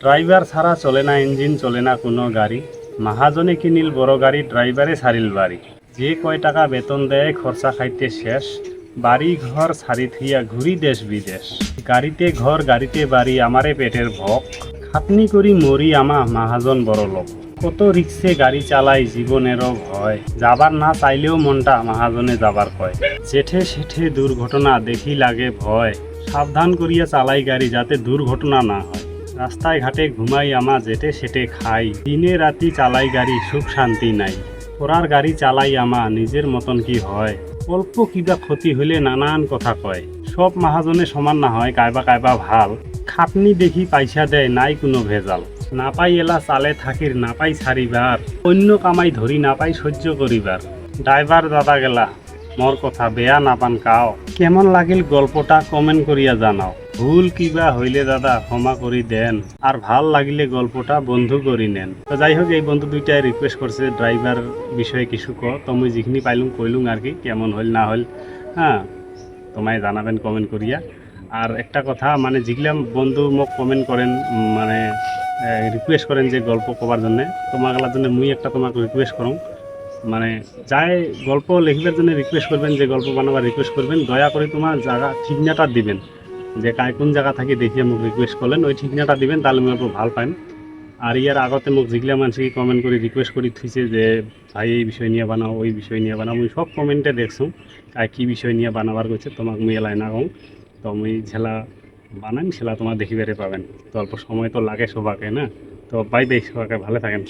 Driver ছাড়া চলে না ইঞ্জিন, চলে না কোনো গাড়ি। মাহাজনে কিনিল বড় গাড়ি ড্রাইভারে ছাড়িল বাড়ি। যে কয় টাকা বেতন দেয়, খরচা খাইতে শেষ। বাড়ি ঘর ছাড়ি থিয়া ঘুরি দেশ বিদেশ। গাড়িতে ঘর, গাড়িতে বাড়ি, আমারে পেটের ভক খাটনি করি মরি আমা মাহাজন বড় লোক। কত রিক্সে গাড়ি চালাই, জীবনেরও ভয়। যাবার না চাইলেও মনটা মাহাজনে যাবার কয়। জেঠে সেঠে দুর্ঘটনা দেখি লাগে ভয়। সাবধান করিয়া চালাই গাড়ি যাতে দুর্ঘটনা না হয়। রাস্তায় ঘাটে ঘুমাই আমা যেটে সেটে খাই। দিনে রাতি চালাই গাড়ি, সুখ শান্তি নাই। ওরার গাড়ি চালাই আমা, নিজের মতন কি হয়? অল্প কিবা ক্ষতি হইলে নানান কথা কয়। সব মাহাজনে সমান না হয়, কাইবা কাইবা ভালো। খাটনি দেখি পয়সা দেয়, নাই কোনো ভেজাল। না পাই এলা চালে থাকির, না পাই ছাড়িবার। অন্য কামাই ধরি, না পাই সহ্য করিবার। ড্রাইভার দাদা গেলা। মোর কথা বেয়া না পান কাও। কেমন লাগিল গল্পটা কমেন্ট করিয়া জানাও। ভুল কিবা হইলে দাদা ক্ষমা করি দেন আর ভালো লাগিলে গল্পটা বন্ধু করি নেন। তো যাই হোক, এই বন্ধু দুইটাই রিকোয়েস্ট করছে ড্রাইভার বিষয়ে কিছু ক। তো মুই যিখিনি পাইলুম কইলুম আর কি, কেমন হইল, না হইল হ্যাঁ তোমায় জানাবেন কমেন্ট করিয়া আর একটা কথা মানে যেগুলা বন্ধু মোক কমেন্ট করেন মানে রিকোয়েস্ট করেন যে গল্প কবার জন্য তোমাগুলার জন্য মুই একটা তোমাকে রিকোয়েস্ট করুম মানে যাই গল্প লিখবার জন্য রিকোয়েস্ট করবেন, যে গল্প বানাবার রিকোয়েস্ট করবেন, দয়া করে তোমার জায়গা ঠিকনাটা দিবেন। যে কায় কোন জায়গা থাকি দেখিয়ে মোক রিকোয়েস্ট করলেন, ওই ঠিকনাটা দিবেন, তাহলে মই একটু ভালো পাইম। আর ইয়ার আগতে মোক যেগুলা মানুষকে কমেন্ট করে রিকোয়েস্ট করে থুইছে যে, ভাই, এই বিষয় নিয়ে বানাও, ওই বিষয় নিয়ে বানাও। মুই সব কমেন্টে দেখছ কায় কি বিষয় নিয়ে বানাবার করছে তোমাক মুই এলাই না কম তো মুই ছেলা বানান সেলা তোমার দেখিবারে পাবেন। তো অল্প সময় তো লাগে সবাকে, না? তো বাই বাই, সবাকে ভালো থাকেন।